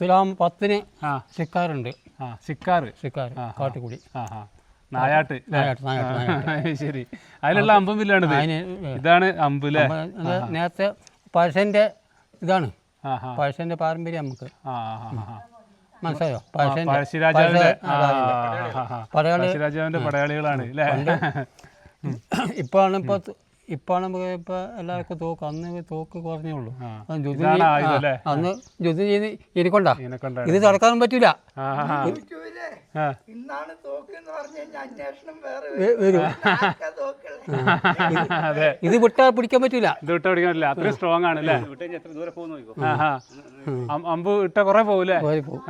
തുലാം പത്തിന് ആ. സിക്കാറുണ്ട്. ആ സിക്കാറ്. സിക്കാർ കാട്ടുകുടി. ആ ആ. നായാട്ട്. ശരി. അതിലുള്ള അമ്പും വില്ലാണിത് ഇതാണ് അമ്പ് നേരത്തെ പഴശന്റെ ഇതാണ്. പഴശന്റെ പാരമ്പര്യം നമുക്ക്. മനസ്സിലായോ? പഴശ്ശിരാജാവിന്റെ പടയാളികളാണ് ഇപ്പോഴാണ് ഇപ്പോൾ ഇപ്പോഴാണ് ഇപ്പൊ എല്ലാവർക്കും തോക്ക് അന്ന് തോക്ക് കുറഞ്ഞേ ഉള്ളൂ? അന്ന് യുദ്ധം ചെയ്ത് ഇരിക്കണ്ട. ഇത് തടക്കാനും പറ്റൂല. ഇത് വിട്ടാ പിടിക്കാൻ പറ്റൂല. ഇത് പിടിക്കാൻ പിടിക്കാനില്ല അത്രയും സ്ട്രോങ് ആണ് അല്ലേ? അമ്പ് ഇട്ട കുറെ പോകൂലേ പോയി പോകും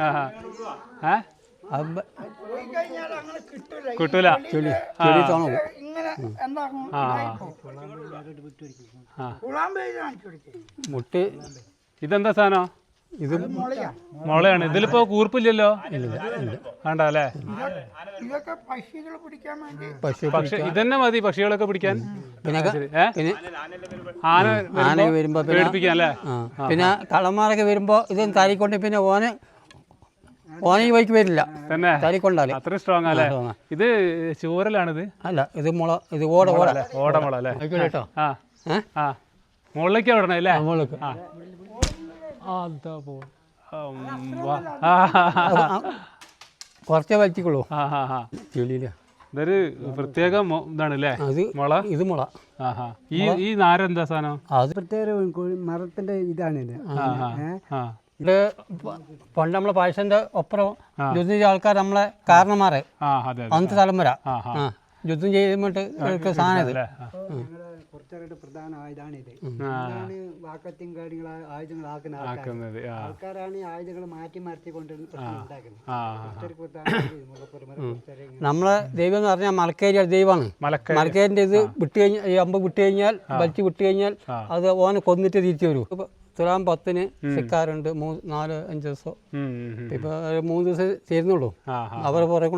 കിട്ടൂല. മുട്ട് ഇതെന്താ സാധനം? ഇത് മുളയാ. മുളയാണ്. ഇതിലിപ്പോ കൂർപ്പില്ലല്ലോ? വേണ്ട അല്ലേ പക്ഷെ ഇതന്നെ മതി പക്ഷികളൊക്കെ പിടിക്കാൻ. പിന്നെ ആന ആന വരുമ്പോ പിന്നെ പേടിപ്പിക്കാൻ അല്ലേ? പിന്നെ കളന്മാരൊക്കെ വരുമ്പോ ഇത് താരിക്കൊണ്ട് പിന്നെ ഓന് ഓന ഈ വഴിക്ക് വരില്ല. തന്നെ. താരിക്കൊണ്ടാൽ അത്രയും സ്ട്രോങ് അല്ലേ ഇത് ചൂരലാണിത്? അല്ല ഇത് മുള ഇത് ഓട ഓട. ഓടമുള അല്ലേ? ആയിക്കോട്ടെ കേട്ടോ ആ ആ. മുകളിലേക്ക് വിടണം അല്ലേ? മുകളിലേക്ക്. അതാ പോ. കുറച്ചേ വലിച്ചിക്കുള്ളൂ. ആ, ആ, ആ. ചെളിയില ഇതൊരു പ്രത്യേക ഇതാണ് അല്ലേ? മുള? ഇത് മുള. ഈ ഈ നാരെന്താ സാധനം? അത് പ്രത്യേക മരത്തിന്റെ ഇതാണ് ഇത് പണ്ട് നമ്മളെ പായസന്റെ ഒപ്പുറം യുദ്ധം ചെയ്ത ആൾക്കാർ നമ്മളെ കാരണമാരെ അന്നത്തെ ആ യുദ്ധം ചെയ്യുമ്പോട്ട് സാധനം ഇത്. അല്ലേ? ആ. കുറച്ചവരുടെ പ്രധാന ആയുധമാണ് ഇത് വാക്കത്തിയും കാര്യങ്ങൾ ആയുധങ്ങളാക്കുന്ന ആൾക്കാർ ആൾക്കാരാണ് ഈ ആയുധങ്ങൾ മാറ്റി നമ്മളെ ദൈവം എന്ന് പറഞ്ഞാൽ മലക്കേരി ദൈവമാണ്. മലക്കേരിന്റെ ഇത് വിട്ട് കഴിഞ്ഞാൽ ഈ അമ്പ് വിട്ട് കഴിഞ്ഞാൽ വിട്ടുകഴിഞ്ഞാൽ വിട്ട് കഴിഞ്ഞാൽ അത് ഓനെ കൊന്നിട്ട് തിരിച്ചു വരും. തുലാം പത്തിന് സിക്കാറുണ്ട് മൂന്ന് നാല് അഞ്ച് ദിവസം. ഇപ്പൊ മൂന്ന് ദിവസം ചേരുന്നുള്ളൂ. അവരെ പുറകെ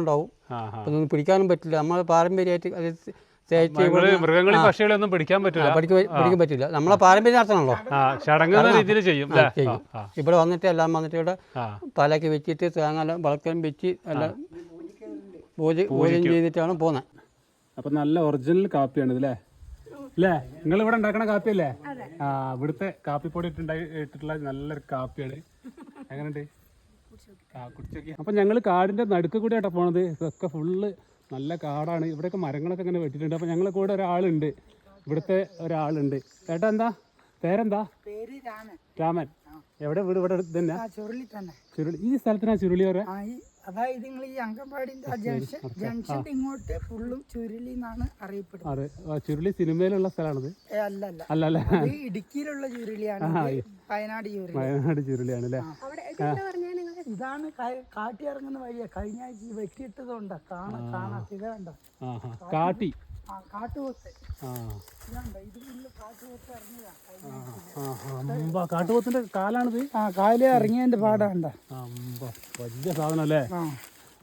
ഒന്നും പിടിക്കാനും പറ്റില്ല. നമ്മൾ പാരമ്പര്യമായിട്ട് അത് പിടിക്കാൻ പറ്റില്ല. പിടിക്കാൻ പറ്റില്ല. നമ്മളെ പാരമ്പര്യം നടത്തണല്ലോ. രീതിയിൽ ചെയ്യും ഇവിടെ വന്നിട്ട് എല്ലാം വന്നിട്ട് ഇവിടെ തലക്ക് വെച്ചിട്ട് തേങ്ങ വളക്കലും വിളക്കം വെച്ച് എല്ലാം പൂജ പൂജയും ചെയ്തിട്ടാണ് പോകുന്നത് അപ്പൊ നല്ല ഒറിജിനൽ കാപ്പിയാണ് ഇതല്ലേ അല്ലേ നിങ്ങൾ ഇവിടെ ഉണ്ടാക്കണ കാപ്പിയല്ലേ? ആ ഇവിടുത്തെ കാപ്പിപ്പൊടി ഇട്ടുണ്ടായി ഇട്ടിട്ടുള്ള നല്ലൊരു കാപ്പിയാണ്. എങ്ങനെയുണ്ട്? ആ കുടിച്ചോക്കി അപ്പൊ ഞങ്ങൾ കാടിന്റെ നടുക്ക് കൂടെ ആട്ടോ പോണത്. ഇതൊക്കെ ഫുള്ള് നല്ല കാടാണ്. ഇവിടെയൊക്കെ മരങ്ങളൊക്കെ ഇങ്ങനെ വെട്ടിട്ടുണ്ട് അപ്പൊ ഞങ്ങളെ കൂടെ ഒരാളുണ്ട്. ഇവിടുത്തെ ഒരാളുണ്ട്. ചേട്ടാ എന്താ? പേരെന്താ? പേര് രാമൻ. രാമൻ. എവിടെ വീട്? ഇവിടെ തന്നെ? ആ ചുരുളി തന്നെ. ചുരുളി. ഈ സ്ഥലത്തിനാ ചുരുളി പറയാ അതായത് നിങ്ങൾ ഈ അങ്കൻവാടിന്റെ ആ ജംഗ്ഷൻ ജംഗ്ഷൻ ഇങ്ങോട്ട് ഫുള്ളും ചുരുളി എന്നാണ് അറിയപ്പെടുന്നത്. അതെ. ആ, ചുരുളി സിനിമയിലുള്ള സ്ഥലമാണത്. അല്ല അല്ല അത് ഇടുക്കിയിലുള്ള ചുരുളിയാണ്. ഇത് വയനാട് ചുരുളി. വയനാട് ചുരുളിയാണ് അല്ലേ? ഇതാണ് കാട്ടി ഇറങ്ങുന്ന വഴിയാ. കഴിഞ്ഞ ആഴ്ച വെട്ടിയിട്ടതുകൊണ്ടാ കാണാ കാണാ. ആ. കാട്ടി. കാട്ടുപോത്തിന്റെ കാലാണിത്? ആ കാലേ ഇറങ്ങിയതിന്റെ പാടാണ്ട വലിയ സാധനം അല്ലേ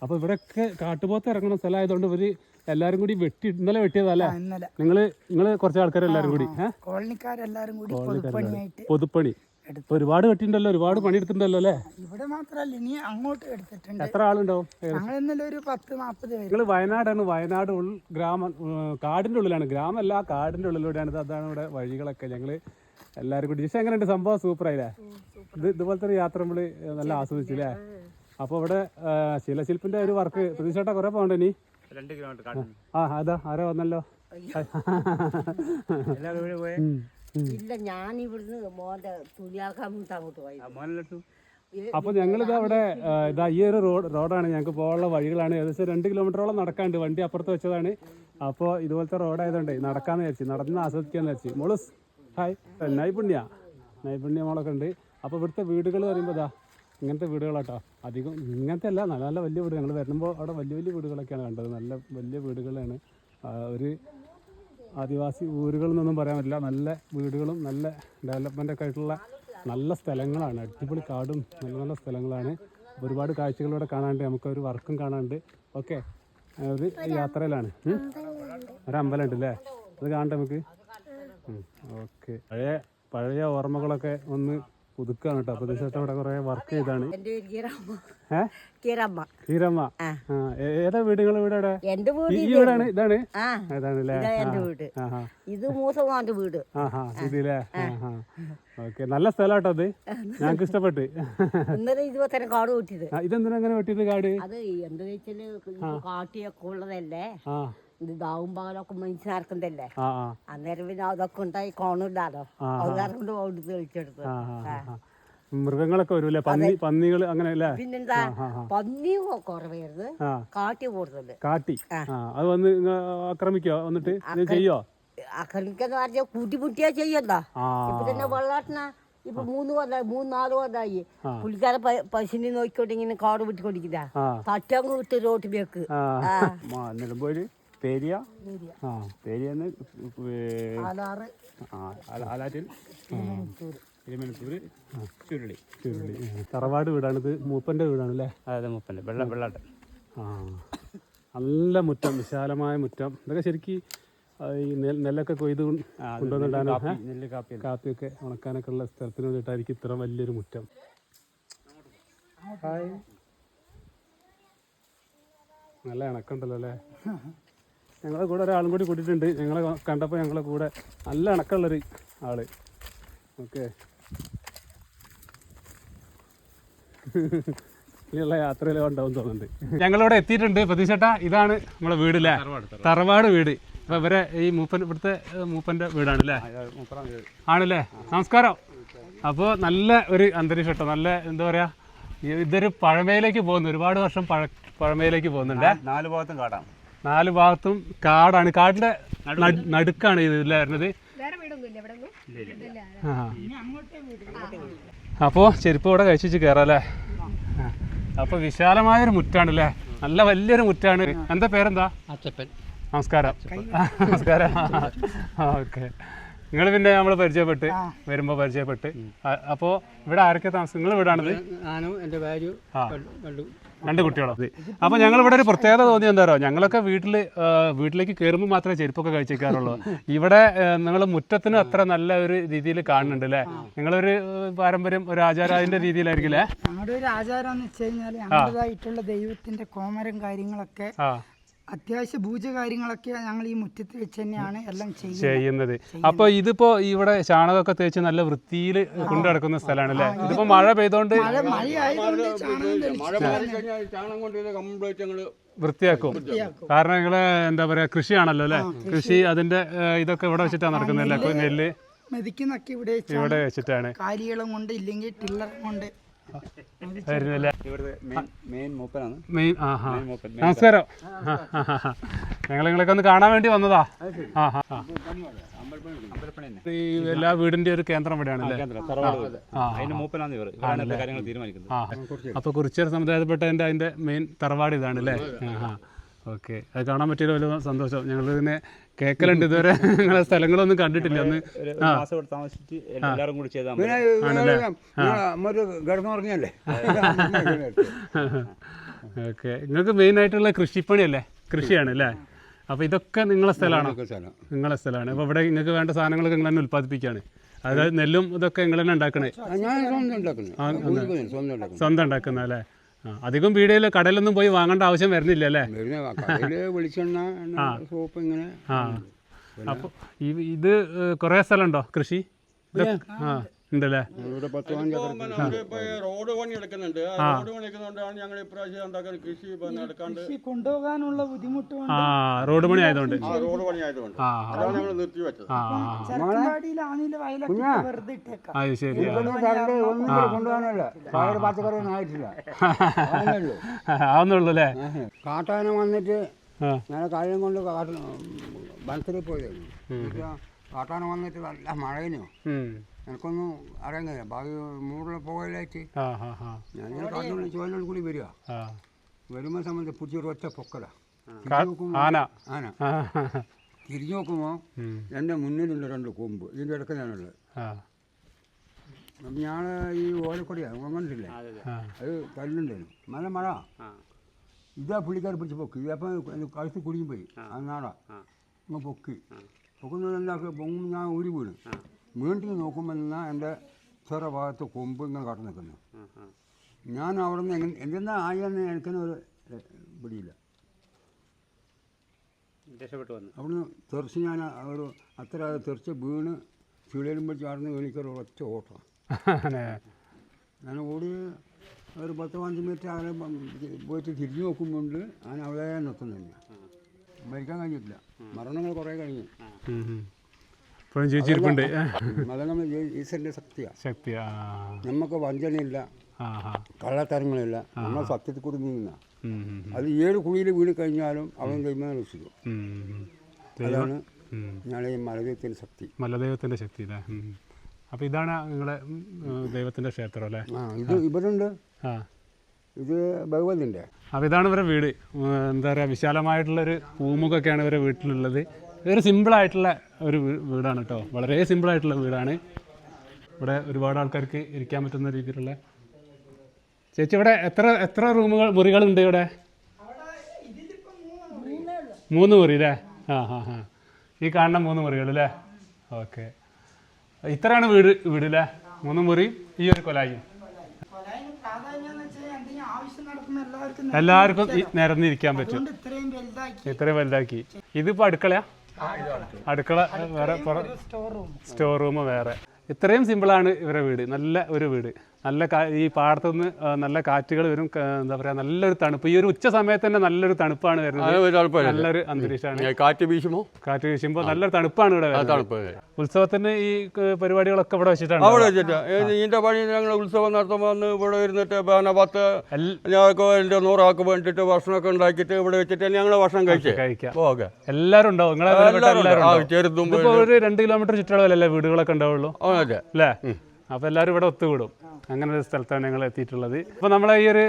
അപ്പൊ ഇവിടെയൊക്കെ കാട്ടുപോത്ത് ഇറങ്ങുന്ന സ്ഥലമായതുകൊണ്ട് ഇവർ എല്ലാരും കൂടി വെട്ടി ഇന്നലെ വെട്ടിയതല്ലേ നിങ്ങൾ നിങ്ങൾ കുറച്ച് ആൾക്കാരെല്ലാരും കൂടി കോളനിക്കാരെല്ലാരും കൂടി പൊതുപ്പണി. എടുത്തു. ഇപ്പൊ ഒരുപാട് വെട്ടിണ്ടല്ലോ ഒരുപാട് പണി എടുത്തിട്ടുണ്ടല്ലോ അല്ലേ? ഇവിടെ മാത്രല്ല ഇനി അങ്ങോട്ട് എടുത്തിട്ടുണ്ട്. എത്ര ആളുണ്ടാവും ഞങ്ങൾ ഇന്നലെ ഒരു പത്ത് നാപ്പത് പേര്. നിങ്ങൾ വയനാടാണ് വയനാട് ഉൾ ഗ്രാമം കാടിന്റെ ഉള്ളിലാണ്. ഗ്രാമമല്ല കാടിന്റെ ഉള്ളിലൂടെയാണ് അതാണ് ഇവിടെ വഴികളൊക്കെ. ഞങ്ങൾ എല്ലാവരും കൂടി പക്ഷെ എങ്ങനെയുണ്ട്? സംഭവം സൂപ്പറായില്ലേ ഇത് ഇതുപോലത്തെ ഒരു യാത്ര നമ്മൾ നല്ല ആസ്വദിച്ചു ആസ്വദിച്ചില്ലേ അപ്പൊ ഇവിടെ ശിലശില്പിന്റെ ഒരു വർക്ക് പ്രതീക്ഷേട്ടാ കൊറേ പോകണ്ട ഇനി? രണ്ട് കിലോമീറ്റർ ആ അതാ ആരോ വന്നല്ലോ. ഇല്ല ഞാൻ ഇവിടുന്ന് മോന്റെ തുണിയാക്കാൻ വേണ്ടി അങ്ങോട്ട് പോയി. അപ്പൊ ഞങ്ങളിത് അവിടെ ഇതാ ഈ ഒരു റോഡ് റോഡാണ്. ഞങ്ങൾക്ക് പോകാനുള്ള വഴികളാണ്. ഏകദേശം രണ്ട് കിലോമീറ്ററോളം നടക്കാണ്ട് വണ്ടി അപ്പുറത്ത് വെച്ചതാണ്. അപ്പോൾ ഇതുപോലത്തെ റോഡായതുകൊണ്ട് നടക്കാന്ന് വിചാരിച്ചു നടന്ന് ആസ്വദിക്കാന്ന് വിചാരിച്ചു. മോൾ സ്- ഹായ് നൈപുണ്യ. നൈപുണ്യ മോളൊക്കെ ഉണ്ട് അപ്പോൾ ഇവിടുത്തെ വീടുകൾ പറയുമ്പോൾ ഇതാ ഇങ്ങനത്തെ വീടുകളാട്ടോ. അധികം ഇങ്ങനത്തെ അല്ല നല്ല നല്ല വലിയ വീട് ഞങ്ങൾ വരുമ്പോൾ അവിടെ വലിയ വലിയ വീടുകളൊക്കെയാണ് കണ്ടത്. നല്ല വലിയ വീടുകളാണ്. ഒരു ആദിവാസി ഊരുകളിൽ നിന്നും പറയാൻ പറ്റില്ല. നല്ല വീടുകളും നല്ല ഡെവലപ്മെന്റ് ഒക്കെ ആയിട്ടുള്ള നല്ല സ്ഥലങ്ങളാണ്. അടിപൊളി കാടും നല്ല നല്ല സ്ഥലങ്ങളാണ്. ഒരുപാട് കാഴ്ചകളിലൂടെ കാണാണ്ട് നമുക്ക് ഒരു വർക്കും കാണാണ്ട് ഓക്കെ. ഒരു യാത്രയിലാണ്. ഒരമ്പലം ഉണ്ട് അല്ലേ അത് കാണണ്ട നമുക്ക്. ഓക്കെ. പഴയ പഴയ ഓർമ്മകളൊക്കെ ഒന്ന് പുതുക്കാണ് കേട്ടോ. അപ്പോൾ ചേട്ടൻ ഇവിടെ കുറേ വർക്ക് ചെയ്താണ്. ആ. ഏതാ വീടുകൾ ഇവിടെ വീട് എവിടെ എന്റെ വീട് ഈ വീടാണ്? ഇതാണ്? ആ. ഇതാണല്ലേ? ഇതാ മൂസമാന്റെ വീട്. ആഹാ ഇതില്ലേ ഓക്കെ. നല്ല സ്ഥലാട്ടോ അത് ഞങ്ങൾക്ക് ഇഷ്ടപ്പെട്ട്. ഇന്നലെ ഇതുപോലെ കാട് വെട്ടിയത്. ഇതെന്തിനാ അങ്ങനെ വെട്ടിയത് കാട്? അത് എന്താ വെച്ചാൽ കാട്ടിയൊക്കെ ഉള്ളതല്ലേ? ആ അവരൊക്കെ മനുഷ്യൻ ആ അന്നേരം പിന്നെ അതൊക്കെ ഉണ്ടായി കോണില്ലാലോ? അവരാർക്കൊണ്ട് പോകണ്ട് ഓടി തെളിച്ചെടുത്ത്. മൃഗങ്ങളൊക്കെ വരൂല്ലേ? പന്നി പന്നികൾ അങ്ങനെ അല്ലേ പിന്നെന്താ പന്നി കുറവായിരുന്നു കാട്ടി കൂടുതൽ കാട്ടി? അത് വന്ന് ആക്രമിക്കോ? വന്നിട്ട് ചെയ്യോ? ആക്രമിക്കാന്ന് പറഞ്ഞാൽ കൂട്ടിമുട്ടിയാ ചെയ്യണ്ട? ഇപ്പൊ തന്നെ വെള്ളാട്ടിന. ഇപ്പൊ മൂന്ന് കൊല്ലായി മൂന്ന് നാല് കൊല്ലായി. പുള്ളിക്കാരെ പശുവിനെ നോക്കിക്കൊണ്ട് ഇങ്ങനെ കാട് വിട്ടുകൊണ്ടിരിക്കുന്ന ആ. തട്ടങ്ങ് വിട്ട് റോട്ടിലേക്ക്. നിലമ്പൂര് പേരിയ? ആ പേരിയെന്ന് ആലാറ്റിൽ? ചുരുളി. ചുരുളി. തറവാട് വീടാണിത്. മൂപ്പന്റെ വീടാണല്ലേ? അതെ മൂപ്പന്റെ വെള്ള വെള്ളാട്ട്. ആ. നല്ല മുറ്റം വിശാലമായ മുറ്റം. ഇതൊക്കെ ശരിക്കും ഈ നെൽ- നെല്ലൊക്കെ കൊയ്ത് കൊണ്ട് കൊണ്ടുവന്നിട്ടാണ് നെല്ല് കാപ്പി കാപ്പിയൊക്കെ ഉണക്കാനൊക്കെ ഉള്ള സ്ഥലത്തിന് വേണ്ടിയിട്ടായിരിക്കും ഇത്ര വലിയൊരു മുറ്റം. ഹായ്. നല്ല ഇണക്കുണ്ടല്ലോ അല്ലേ? ഞങ്ങളെ കൂടെ ഒരാളും കൂടി കൂട്ടിയിട്ടുണ്ട് ഞങ്ങളെ കണ്ടപ്പോൾ ഞങ്ങളെ കൂടെ നല്ല അണക്കമുള്ളൊരു ആൾ. ഓക്കെ. ഇനിയുള്ള യാത്രയിൽ ഉണ്ടാവും തോന്നുന്നുണ്ട്. ഞങ്ങളിവിടെ എത്തിയിട്ടുണ്ട്. പ്രതീക്ഷേട്ടാ ഇതാണ് നമ്മളെ വീടില്ലേ തറവാട് വീട്. അപ്പൊ ഇവരെ ഈ മൂപ്പൻ ഇവിടുത്തെ മൂപ്പന്റെ വീടാണ് അല്ലേ ആണല്ലേ നമസ്കാരം. അപ്പോൾ നല്ല ഒരു അന്തരീക്ഷം കേട്ടോ. നല്ല എന്താ പറയാ ഇതൊരു പഴമയിലേക്ക് പോകുന്നു. ഒരുപാട് വർഷം പഴ പഴമയിലേക്ക് പോകുന്നുണ്ട് നാല് ഭാഗത്തും കാടാം നാല് ഭാഗത്തും കാടാണ്. കാടിന്റെ നട്- നടുക്കാണ് ഇത് ഇല്ലേ വരുന്നത് അപ്പോൾ ചെരുപ്പ് ഇവിടെ കഴിച്ചു വെച്ച് കയറാം അല്ലേ? അപ്പോൾ വിശാലമായൊരു മുറ്റാണ് അല്ലേ നല്ല വലിയൊരു മുറ്റാണ്. എന്താ പേരെന്താ? അച്ചപ്പൻ. നമസ്കാരം. നമസ്കാരം. ഓക്കെ. നിങ്ങൾ പിന്നെ നമ്മൾ പരിചയപ്പെട്ട് വരുമ്പോൾ പരിചയപ്പെട്ട്. അപ്പോ ഇവിടെ ആരൊക്കെ താമസം? നിങ്ങൾ ഇവിടാണിത് ഞാനും എന്റെ കണ്ടു രണ്ട് കുട്ടികളോ? അപ്പോൾ ഞങ്ങൾ ഇവിടെ ഒരു പ്രത്യേകത തോന്നി എന്താ പറയുക ഞങ്ങളൊക്കെ വീട്ടിൽ വീട്ടിലേക്ക് കയറുമ്പോൾ മാത്രമേ ചെരുപ്പൊക്കെ കഴിച്ചേക്കാറുള്ളൂ. ഇവിടെ നിങ്ങൾ മുറ്റത്തിന് അത്ര നല്ല ഒരു രീതിയിൽ കാണുന്നുണ്ട് അല്ലേ? നിങ്ങളൊരു പാരമ്പര്യം ഒരു ആചാരം രീതിയിലായിരിക്കില്ലേ രീതിയിലായിരിക്കും അല്ലേ? ഞങ്ങളുടെ ഒരു ആചാരം എന്ന് വെച്ച് കഴിഞ്ഞാൽ ഞങ്ങളുടേതായിട്ടുള്ള ദൈവത്തിന്റെ കോമരം കാര്യങ്ങളൊക്കെ ആ. അത്യാവശ്യ പൂജ കാര്യങ്ങളൊക്കെ ഞങ്ങൾ ഈ മുറ്റത്ത് വെച്ച് തന്നെയാണ് എല്ലാം ചെയ്യുന്നത്. അപ്പൊ ഇതിപ്പോ ഇവിടെ ചാണകമൊക്കെ തേച്ച് നല്ല വൃത്തിയിൽ കൊണ്ടു നടക്കുന്ന സ്ഥലമാണ് അല്ലേ? ഇതിപ്പോ മഴ പെയ്തോണ്ട് മഴ മഴയായതുകൊണ്ട് ചാണകം ചാണം കൊണ്ട് ഇത് കംപ്ലീറ്റ് ഞങ്ങൾ വൃത്തിയാക്കും. കാരണം നിങ്ങൾ എന്താ പറയാ കൃഷിയാണല്ലോ അല്ലെ? കൃഷി. അതിന്റെ ഇതൊക്കെ ഇവിടെ വെച്ചിട്ടാണ് നടക്കുന്നത് അല്ലേ? നെല്ല് മെതിക്കുന്നൊക്കെ ഇവിടെ. ഇവിടെ വെച്ചിട്ടാണ്. കാലികളും കൊണ്ട് ഇല്ലെങ്കിൽ ടില്ലറും കൊണ്ട് നമസ്കാരം. ഞങ്ങൾ നിങ്ങളൊക്കെ ഒന്ന് കാണാൻ വേണ്ടി വന്നതാ. ഈ എല്ലാ വീടിന്റെ ഒരു കേന്ദ്രം ഇവിടെയാണ് അപ്പൊ കുറിച്യർ സമുദായത്തിൽപ്പെട്ടതിന്റെ അതിന്റെ മെയിൻ തറവാട് ഇതാണ് അല്ലേ ഓക്കെ. അത് കാണാൻ പറ്റിയ വലിയ സന്തോഷം. ഞങ്ങൾ ഇതിനെ കേക്കലുണ്ട് ഇതുവരെ. നിങ്ങളെ സ്ഥലങ്ങളൊന്നും കണ്ടിട്ടില്ല. ഒന്ന് താമസിച്ചിട്ട് എല്ലാവരും കൂടി ചെയ്താൽ കിടന്നുറങ്ങിയല്ലേ? ഓക്കെ. നിങ്ങൾക്ക് മെയിൻ ആയിട്ടുള്ള കൃഷിപ്പണിയല്ലേ? കൃഷിയാണ് അല്ലേ? അപ്പോൾ ഇതൊക്കെ നിങ്ങളെ സ്ഥലമാണോ? നിങ്ങളെ സ്ഥലമാണ്. അപ്പോൾ ഇവിടെ നിങ്ങൾക്ക് വേണ്ട സാധനങ്ങളൊക്കെ നിങ്ങൾ തന്നെ ഉൽപ്പാദിപ്പിക്കുകയാണ്. അതായത് നെല്ലും ഇതൊക്കെ നിങ്ങൾ തന്നെ ഉണ്ടാക്കണേ? ഞാൻ സ്വന്തം ഉണ്ടാക്കുന്നു അല്ലേ? അധികം വീടുകളിൽ കടയിലൊന്നും പോയി വാങ്ങേണ്ട ആവശ്യം വരുന്നില്ല അല്ലേ? വെളിച്ചെണ്ണ സോപ്പ് ഇങ്ങനെ ആ. അപ്പോൾ ഇത് കുറേ സ്ഥലമുണ്ടോ കൃഷി? ആ. ഉണ്ടല്ലേ? റോഡ് പണി എടുക്കുന്നുണ്ട്. റോഡ് പണി എടുക്കുന്നതുകൊണ്ടാണ് ഞങ്ങൾ ഇപ്രാവശ്യം കൃഷി നടക്കാണ്ട് കൊണ്ടുപോകാനുള്ള ബുദ്ധിമുട്ട് ആ റോഡ് പണി ആയതുകൊണ്ട്. ആ റോഡ് പണി ആയതുകൊണ്ട്. അതാണ് ഞങ്ങൾ നിർത്തി വെച്ചത് അത് ശരി. ആവുന്നുള്ളൂ അല്ലേ കാട്ടാന വന്നിട്ട് ഞാൻ കാര്യം കൊണ്ട് വനത്തിൽ എന്നിട്ട് കാട്ടാന വന്നിട്ട് നല്ല മഴയിനോ. എനിക്കൊന്നും അറിയാൻ കഴിയില്ല ഭാവി മൂടുള്ള പോകലായിട്ട് ഞാൻ കണ്ണൂർ ചോലിനോട് കൂടി വരിക. ആ. വരുമ്പോൾ സംബന്ധിച്ച് പുതിയൊരു ഒറ്റ പൊക്കല. ആന. ആന. ആ. തിരിഞ്ഞു നോക്കുമ്പോൾ. എന്റെ മുന്നിലുണ്ട് രണ്ട് കൊമ്പ്. ഇതിന്റെ ഇടയ്ക്ക് ഞാനുള്ളത്. ആ. അപ്പം ഞാൻ ഈ ഓലക്കൊടിയാണ് ആ അത് തല്ലുണ്ടായിരുന്നു നല്ല മഴ. ഇതാ പുള്ളിക്കാർ പിടിച്ച് പൊക്കി. ഇതപ്പം കഴുത്ത് കുടുങ്ങി പോയി ആ നാടാ അങ്ങ് പൊക്കി. പൊക്കുന്നത് എന്താക്കി പൊങ്ങും ഞാൻ ഊരി വീണ്. വീണ്ടും നോക്കുമ്പോൾ എന്റെ ഉത്തര ഭാഗത്ത് കൊമ്പ് ഇങ്ങനെ കടന്നു നിൽക്കുന്നു. ഞാൻ അവിടെ നിന്ന് എന്തെന്നാ ആയെന്ന് ഒരു പിടിയില്ല. രക്ഷപ്പെട്ടു വന്നു. അവിടുന്ന് തെറിച്ച് ഞാൻ ഒരു അത്ര തെറിച്ച് വീണ് ചുഴലുമ്പോൾ ചാടുന്ന എനിക്കൊരു ഒറ്റ ഓട്ടം. ഞാൻ ഓടി ഒരു പത്ത് പതിനഞ്ച് മിനിറ്റ് അകലെ പോയിട്ട് തിരിഞ്ഞു നോക്കുമ്പോണ്ട് ഞാൻ അവിടെ നിൽക്കുന്നില്ല. മരിക്കാൻ കഴിഞ്ഞിട്ടില്ല. മരണങ്ങൾ കുറേ കഴിഞ്ഞു. ഇപ്പോഴും ജീവിച്ചിരിപ്പുണ്ട് അതെല്ലാം ഈശ്വരന്റെ ശക്തിയാണ് ശക്തിയാ. നമുക്ക് വഞ്ചനയില്ല. കള്ളത്തരങ്ങളില്ല. നമ്മൾ സത്യത്തിൽ കൂടി നീങ്ങുന്ന. അത് ഏഴ് കുഴിയിൽ വീണ് കഴിഞ്ഞാലും അവൻ ദൈവം രക്ഷിക്കും. അതാണ്. ഞങ്ങളെ ഈ മലദൈവത്തിന്റെ ശക്തി. മലദൈവത്തിന്റെ ശക്തി അല്ലേ. അപ്പോൾ ഇതാണ് നിങ്ങളെ ദൈവത്തിന്റെ ക്ഷേത്രം അല്ലേ? ആ ഇത് ഇവരുണ്ട്. ആ. ഇത് ഭഗവതിന്റെ. അപ്പോൾ ഇതാണ് ഇവരുടെ വീട്. എന്താ പറയുക വിശാലമായിട്ടുള്ളൊരു പൂമുഖൊക്കെയാണ് ഇവരുടെ വീട്ടിലുള്ളത്. ഇതൊരു സിമ്പിളായിട്ടുള്ള ഒരു വീടാണ് കേട്ടോ. വളരെ സിമ്പിളായിട്ടുള്ള വീടാണ്. ഇവിടെ ഒരുപാട് ആൾക്കാർക്ക് ഇരിക്കാൻ പറ്റുന്ന രീതിയിലുള്ള ചേച്ചി ഇവിടെ എത്ര എത്ര റൂമുകൾ മുറികളുണ്ട് ഇവിടെ? മൂന്ന് മുറി അല്ലേ? ആ ആ ആ. ഈ കാണുന്ന മൂന്ന് മുറികൾ അല്ലേ? ഓക്കെ. ഇത്രയാണ് വീട് വീട് അല്ലേ? മൂന്ന് മുറി ഈ ഒരു കൊലായും. എല്ലാവർക്കും നിരന്നിരിക്കാൻ പറ്റും. ഇത്രയും വലുതാക്കി. ഇതിപ്പോ അടുക്കളയാ? അടുക്കള വേറെ സ്റ്റോർ റൂം വേറെ. ഇത്രയും സിമ്പിളാണ് ഇവരുടെ വീട്. നല്ല ഒരു വീട്. നല്ല കാ ഈ പാടത്തുനിന്ന് നല്ല കാറ്റുകൾ വരും എന്താ പറയുക നല്ലൊരു തണുപ്പ്. ഈ ഒരു ഉച്ച സമയത്ത് തന്നെ നല്ലൊരു തണുപ്പാണ് വരുന്നത്. നല്ലൊരു അന്തരീക്ഷമാണ്. കാറ്റ് വീശുമോ? കാറ്റ് വീശുമ്പോൾ നല്ലൊരു തണുപ്പാണ് ഇവിടെ തണുപ്പ് ഉത്സവത്തിന് ഈ പരിപാടികളൊക്കെ ഇവിടെ വെച്ചിട്ടാണ്? അവിടെ വെച്ചിട്ട്. ഇതിന്റെ പണി ഞങ്ങൾ ഉത്സവം നടത്തുമ്പോൾ വന്ന് ഇവിടെ ഇരുന്നിട്ട് പിന്നെ പത്ത് ഞങ്ങൾക്ക് എന്റെ നൂറാക്ക് വേണ്ടിയിട്ട് ഭക്ഷണമൊക്കെ ഉണ്ടാക്കിയിട്ട് ഇവിടെ വെച്ചിട്ട് ഞങ്ങൾ ഭക്ഷണം കഴിച്ചു കഴിക്കാം. ഓക്കെ എല്ലാവരും ഉണ്ടാവും. നിങ്ങളെ. ചെറുതും ഒരു രണ്ട് കിലോമീറ്റർ ചുറ്റളവല്ലേ വീടുകളൊക്കെ ഉണ്ടാവുള്ളൂ? അതെ അല്ലേ? അപ്പോൾ എല്ലാവരും ഇവിടെ ഒത്തുകൂടും. അങ്ങനെ ഒരു സ്ഥലത്താണ് ഞങ്ങൾ എത്തിയിട്ടുള്ളത്. അപ്പോൾ നമ്മളെ ഈ ഒരു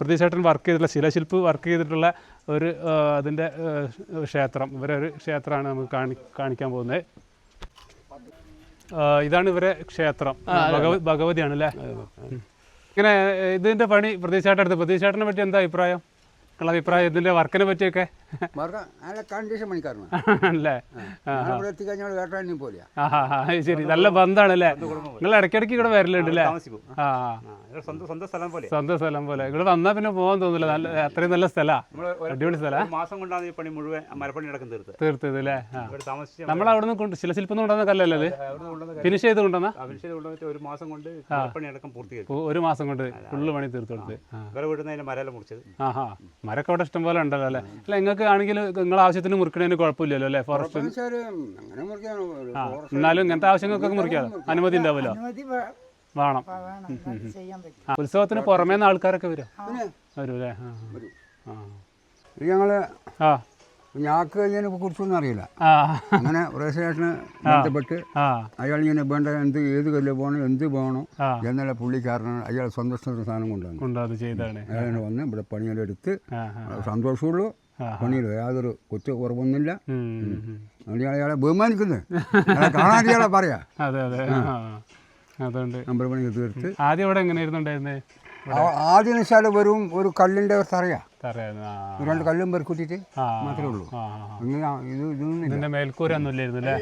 പ്രതീക്ഷേട്ടൻ വർക്ക് ചെയ്തിട്ടുള്ള ശിലശില്പ് വർക്ക് ചെയ്തിട്ടുള്ള ഒരു അതിന്റെ അതിന്റെ ക്ഷേത്രം. ഇവരെ ഒരു ക്ഷേത്രമാണ് നമുക്ക് കാണി കാണിക്കാൻ പോകുന്നത്. ഇതാണ് ഇവരെ ക്ഷേത്രം. ഭഗവ- ഭഗവതിയാണ് അല്ലേ. ഇങ്ങനെ ഇതിന്റെ പണി പ്രതീക്ഷേട്ടൻ എടുത്ത് പ്രതീക്ഷേട്ടനെ പറ്റി എന്താ അഭിപ്രായം? നിങ്ങളുടെ അഭിപ്രായം ഇതിന്റെ വർക്കിനെ പറ്റിയൊക്കെ? നല്ല കണ്ടീഷൻ പണിക്കാരനാണ് അല്ലേ? ഇവിടെ എത്തിക്കഴിഞ്ഞാൽ വേട്ടാനും ശരി. നല്ല ബന്ധമാണ് അല്ലേ നിങ്ങൾ ഇടയ്ക്കിടയ്ക്ക് ഇവിടെ വരലുണ്ട് അല്ലേ? ആ. സ്വന്തം സ്വന്തം സ്ഥലം പോലെ. സ്വന്തം സ്ഥലം പോലെ. ഇവിടെ വന്നാൽ പിന്നെ പോകാൻ തോന്നില്ല നല്ല അത്രയും നല്ല സ്ഥലമാണ് അടിപൊളി സ്ഥലമാണ് മാസം കൊണ്ടാണ് ഈ പണി മുഴുവൻ മരപ്പണി അടക്കം തീർത്ത്. തീർത്തത് അല്ലേ നമ്മൾ അവിടെ നിന്ന് ശിലശില്പം കൊണ്ടുവന്ന കല്ലല്ലേ ഫിനിഷ് ചെയ്ത് കൊണ്ടുവന്ന? ഫിനിഷ് ചെയ്ത് കൊണ്ടുവന്ന കൊണ്ടുവന്നിട്ട് ഒരു മാസം കൊണ്ട് മരപ്പണി അടക്കം പൂർത്തീകരിച്ചു ഒരു മാസം കൊണ്ട് ഫുള്ള് പണി തീർത്ത് കൊടുത്ത്. വേറെ വീട്ടിൽ നിന്ന് അതിന്റെ മരമെല്ലാം മുറിച്ചത്? ആ ഹാ മരൊക്കെ അവിടെ ഇഷ്ടം പോലെ ഉണ്ടല്ലോ അല്ലേ അല്ല നിങ്ങൾക്ക് ആണെങ്കിൽ നിങ്ങളെ ആവശ്യത്തിന് മുറിക്കണേന് കുഴപ്പമില്ലല്ലോ അല്ലേ ഫോറസ്റ്റ് എന്നാലും ഇങ്ങനത്തെ ആവശ്യങ്ങൾക്കൊക്കെ മുറിക്കാം അനുമതി ഉണ്ടാവില്ല വേണം. ഉത്സവത്തിന് പുറമേ നിന്ന് ആൾക്കാരൊക്കെ വരും? വരും അല്ലേ ആ ഞങ്ങൾ ആ. ഞാക്ക് ഇതിനെ കുറിച്ചൊന്നും അറിയില്ല. ആ. അങ്ങനെ രജിസ്ട്രേഷന് ബന്ധപ്പെട്ട് ആ. അയാൾ ഇങ്ങനെ വേണ്ട എന്ത് ഏത് കല്ല് പോകണം എന്ത് പോകണം എന്നല്ല എന്നുള്ള പുള്ളിക്കാരനാണ് അയാൾ സന്തോഷത്തിന് സാധനം കൊണ്ടുവന്നു ചെയ്താണ് അയാൾ വന്ന് ഇവിടെ പണിയെല്ലാം എടുത്ത് ആ ആ. സന്തോഷമുള്ളൂ. പണിയിൽ യാതൊരു കുറ്റ കുറവൊന്നുമില്ല. അയാളെ ബഹുമാനിക്കുന്നത് കാണാൻ പറയാ. അതെ അതെ. അതുകൊണ്ട് തീർത്ത് ആദ്യം അവിടെ എങ്ങനെയായിരുന്നു ഉണ്ടായിരുന്നത് ആ- ആദ്യം വെച്ചാൽ വെറും ഒരു കല്ലിന്റെ ഒരു തറയാ. രണ്ട് കല്ലും പെറുക്കൂട്ടിയിട്ട് മാത്രമേ ഉള്ളൂ. ഇതിന്റെ മേൽക്കൂരൊന്നും ഇല്ലായിരുന്നു അല്ലേ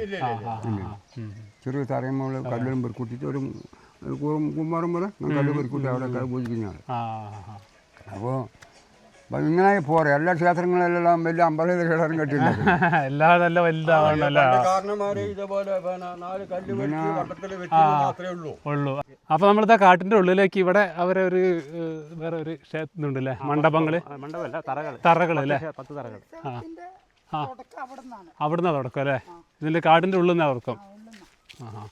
ചെറിയ തറയുമ്പോൾ കല്ലും പെറുക്കൂട്ടിയിട്ട് ഒരു കുമ്മാറും പോലെ കല്ല് പെറുക്കൂട്ടി അവിടെ പൂജിക്കുന്നതാണ്. അപ്പോൾ അപ്പം ഇങ്ങനെ പോരെ. എല്ലാ ക്ഷേത്രങ്ങളിലെല്ലാം വലിയ അമ്പലം ക്ഷേത്രം കെട്ടിയിട്ടുണ്ട്. എല്ലാ നല്ല വലുതാവണല്ലോ? കാരണന്മാര് ഇതേപോലെ നാല് കല്ല് വെച്ച് വട്ടത്തിൽ വെച്ച് മാത്രമേ ഉള്ളൂ. ഉള്ളൂ. അപ്പൊ നമ്മളിതാ കാട്ടിന്റെ ഉള്ളിലേക്ക് ഇവിടെ അവരെ ഒരു വേറെ ഒരു ക്ഷേത്രം ഉണ്ടല്ലേ മണ്ഡപങ്ങൾ? ആ, മണ്ഡപമല്ല തറകൾ തറകൾ അല്ലേ? പത്ത് അവിടുന്ന് തുടക്കം അല്ലേ? ഇതിന്റെ കാടിന്റെ ഉള്ളിൽ നിന്നാ തുടക്കം. ആ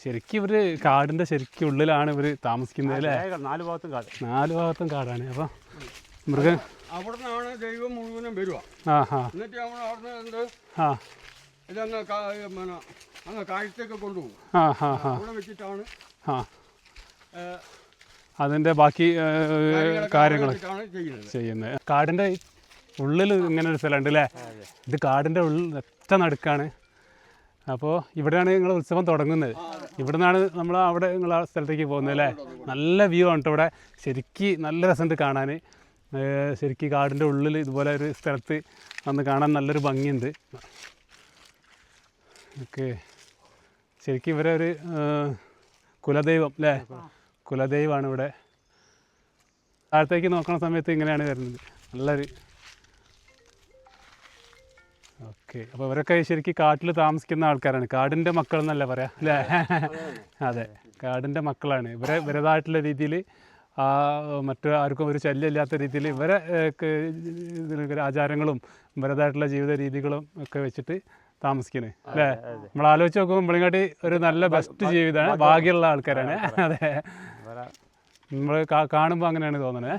ശരിക്കും ഇവർ കാടിന്റെ ശരിക്കും ഉള്ളിലാണ് ഇവർ താമസിക്കുന്നത് അല്ലേ? നാല് ഭാഗത്തും കാട്. നാല് ഭാഗത്തും കാടാണ്. അപ്പൊ മൃഗം. അവിടെ നിന്നാണ് ദൈവം മുഴുവനും വരിക എന്നിട്ട് നമ്മൾ അവിടെ നിന്ന് എന്ത് ഇതങ്ങ് കാ- പിന്നെ അങ്ങ് കാഴ്ചയൊക്കെ കൊണ്ടുപോകും. ആ ആ ആ. അവിടെ വെച്ചിട്ടാണ് അതിന്റെ ബാക്കി കാര്യങ്ങൾ ചെയ്യുന്നത്. ചെയ്യുന്നത്. കാടിന്റെ ഉള്ളിൽ ഇങ്ങനെ ഒരു സ്ഥലമുണ്ട് അല്ലേ ഇത് കാടിന്റെ ഉള്ളിൽ ഒറ്റ നടുക്കാണ്? അപ്പോൾ ഇവിടെയാണ് നിങ്ങൾ ഉത്സവം തുടങ്ങുന്നത്. ഇവിടെ നിന്നാണ് നമ്മൾ അവിടെ നിങ്ങൾ ആ സ്ഥലത്തേക്ക് പോകുന്നത് അല്ലേ നല്ല വ്യൂ ആണ് കേട്ടോ ഇവിടെ. ശരിക്കും നല്ല രസമുണ്ട് കാണാൻ ശരിക്ക് കാടിന്റെ ഉള്ളിൽ ഇതുപോലെ ഒരു സ്ഥലത്ത് വന്ന് കാണാൻ നല്ലൊരു ഭംഗിയുണ്ട്. ഓക്കെ. ശരിക്കും ഇവരെ ഒരു കുലദൈവം അല്ലേ കുലദൈവമാണ് ഇവിടെ. താഴത്തേക്ക് നോക്കണ സമയത്ത് ഇങ്ങനെയാണ് വരുന്നത്. നല്ലൊരു ഓക്കെ. അപ്പോൾ ഇവരൊക്കെ ശരിക്കും കാട്ടിൽ താമസിക്കുന്ന ആൾക്കാരാണ്. കാടിന്റെ മക്കൾ എന്നല്ല പറയാം അല്ലേ അതെ. കാടിന്റെ മക്കളാണ്. ഇവരെ ഇവരതായിട്ടുള്ള രീതിയിൽ ആ മറ്റു ആർക്കും ഒരു ശല്യമില്ലാത്ത രീതിയിൽ ഇവരെ ആചാരങ്ങളും ഇവരതായിട്ടുള്ള ജീവിത രീതികളും ഒക്കെ വെച്ചിട്ട് താമസിക്കണേ. അല്ലേ? നമ്മൾ ആലോചിച്ച് നോക്കുമ്പോൾ നമ്മളിങ്ങാട്ടി ഒരു നല്ല ബെസ്റ്റ് ജീവിതമാണ്. ഭാഗ്യമുള്ള ആൾക്കാരാണ്. അതെ. നമ്മൾ കാണുമ്പോൾ അങ്ങനെയാണ് തോന്നുന്നത്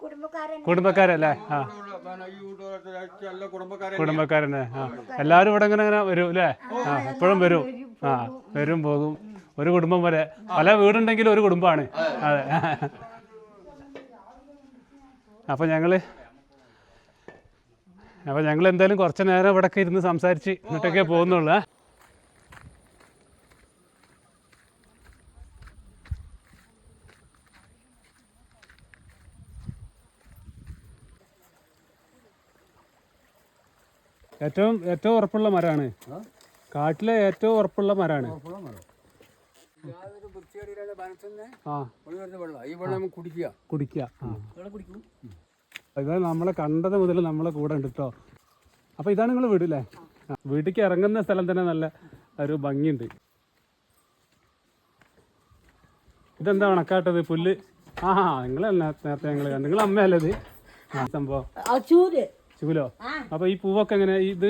കുടുംബക്കാരല്ലേ? കുടുംബക്കാരനെ ആ. എല്ലാവരും ഇവിടെ ഇങ്ങനെ ഇങ്ങനെ വരും അല്ലേ? ആ എപ്പോഴും വരും. ആ വരും പോകും. ഒരു കുടുംബം വരെ പല വീടുണ്ടെങ്കിലും ഒരു കുടുംബമാണ്. അതെ. അപ്പോൾ ഞങ്ങൾ അപ്പോൾ ഞങ്ങൾ എന്തായാലും കുറച്ച് നേരം ഇവിടെയൊക്കെ ഇരുന്ന് സംസാരിച്ച് ഇങ്ങോട്ടൊക്കെ പോകുന്നുള്ളൂ. ഏറ്റവും ഏറ്റവും ഉറപ്പുള്ള മരമാണ്. കാട്ടിലെ ഏറ്റവും ഉറപ്പുള്ള മരമാണ്. ഇത് നമ്മളെ കണ്ടത് മുതൽ നമ്മളെ കൂടെ ഉണ്ട് കേട്ടോ അപ്പോൾ ഇതാണ് നിങ്ങൾ വീടില്ലേ വീട്ടിക്ക് വീട്ടിലേക്ക് ഇറങ്ങുന്ന സ്ഥലം തന്നെ നല്ല ഒരു ഭംഗിയുണ്ട്. ഇതെന്താ ഉണക്കാട്ടത്? പുല്ല്? ആ നിങ്ങളല്ല നേരത്തെ ഞങ്ങൾ കണ്ടു നിങ്ങൾ അമ്മയല്ലേ ഇത്? ആ സംഭവം. ചൂലോ അപ്പൊ ഈ പൂവൊക്കെ എങ്ങനെ? ഇത്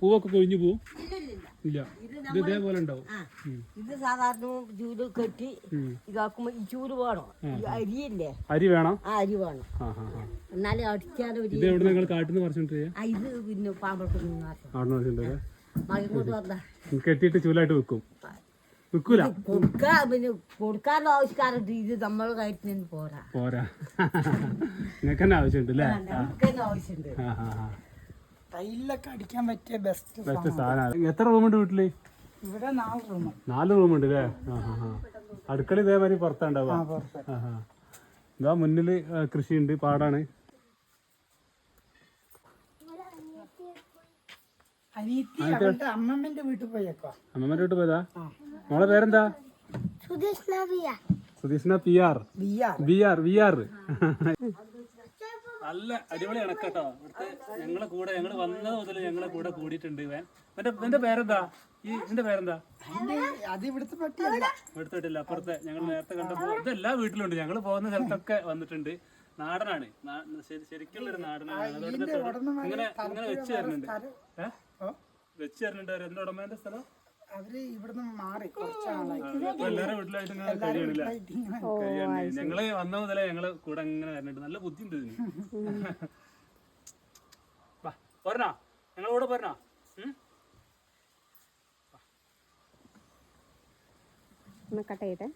പൂവൊക്കെ കൊഴിഞ്ഞു പോവും? ഇല്ല. ഇത് ഇതേപോലെ ഉണ്ടാവും. ഇത് സാധാരണ ചൂട് കെട്ടി ഇതാക്കുമ്പോ ഈ ചൂട് വേണോ. അരിയില്ലേ? അരി വേണം? ആ അരി വേണം. എന്നാലും അടിക്കാതെ ഇത് എവിടെ നിങ്ങൾ കാട്ടിന്ന് പറിച്ചിട്ട് ആ ഇത് പിന്നെ പാമ്പൊക്കെ കെട്ടിയിട്ട് ചൂലായിട്ട് വെക്കും. വെക്കൂല. കൊടുക്കാ പിന്നെ കൊടുക്കാനുള്ള ആവശ്യക്കാരുണ്ട് ഇത് നമ്മൾ കയറ്റുന്നതിന് പോരാ. പോരാ. നിങ്ങൾക്ക് തന്നെ ആവശ്യമുണ്ട് അല്ലേ? നമുക്ക് തന്നെ ആവശ്യമുണ്ട്. അടിക്കാൻ പറ്റിയ ബെസ്റ്റ് എത്ര റൂമുണ്ട് വീട്ടിൽ? ഇവിടെ നാല് റൂം നാല് റൂമുണ്ട് അല്ലേ? ആ ആ ആ. അടുക്കള ഇതേമാതിരി പുറത്താണ്ടാവുക. ആ ആ ഇതാ മുന്നിൽ കൃഷിയുണ്ട്. പാടാണ്. അനിയത്തി അമ്മമ്മന്റെ വീട്ടിൽ പോയേക്കോ അമ്മമ്മന്റെ വീട്ടിൽ പോയതാ? മോളെ പേരെന്താ? Sudheeshna P R B R V R നല്ല അടിപൊളി ഇണക്കട്ടോ ഇവിടുത്തെ ഞങ്ങളെ കൂടെ ഞങ്ങൾ വന്നത് മുതൽ ഞങ്ങളെ കൂടെ കൂടിയിട്ടുണ്ട് ഇവൻ. എന്റെ എന്റെ പേരെന്താ? ഈ എന്റെ പേരെന്താ? അത് ഇവിടുത്തെ പട്ടിയല്ല. അപ്പുറത്തെ. ഞങ്ങൾ നേരത്തെ കണ്ടപ്പോൾ ഇതെല്ലാം വീട്ടിലുണ്ട്. ഞങ്ങൾ പോകുന്ന സ്ഥലത്തൊക്കെ വന്നിട്ടുണ്ട്. നാടനാണ്. ശരിക്കുള്ളൊരു ശരി- ശരിക്കുള്ള ഒരു നാടനാണ് അതുകൊണ്ട് ഇങ്ങനെ ഇങ്ങനെ വെച്ച് തരുന്നുണ്ട്. ഏഹ് വെച്ച് തരുന്നുണ്ട്. എന്റെ എന്താ ഉടമേന്റെ സ്ഥലം? അവർ ഇവിടുന്ന് മാറി കുറച്ചാളായി. ഞങ്ങൾ വന്ന മുതലേ ഞങ്ങൾ കൂടെ ഇങ്ങനെ വരണിട്ട് നല്ല ബുദ്ധിയുണ്ട് ഇതിന്. വാ, പോരണോ? ഞങ്ങളെ കൂടെ ഉം? കട്ട് ചെയ്തേ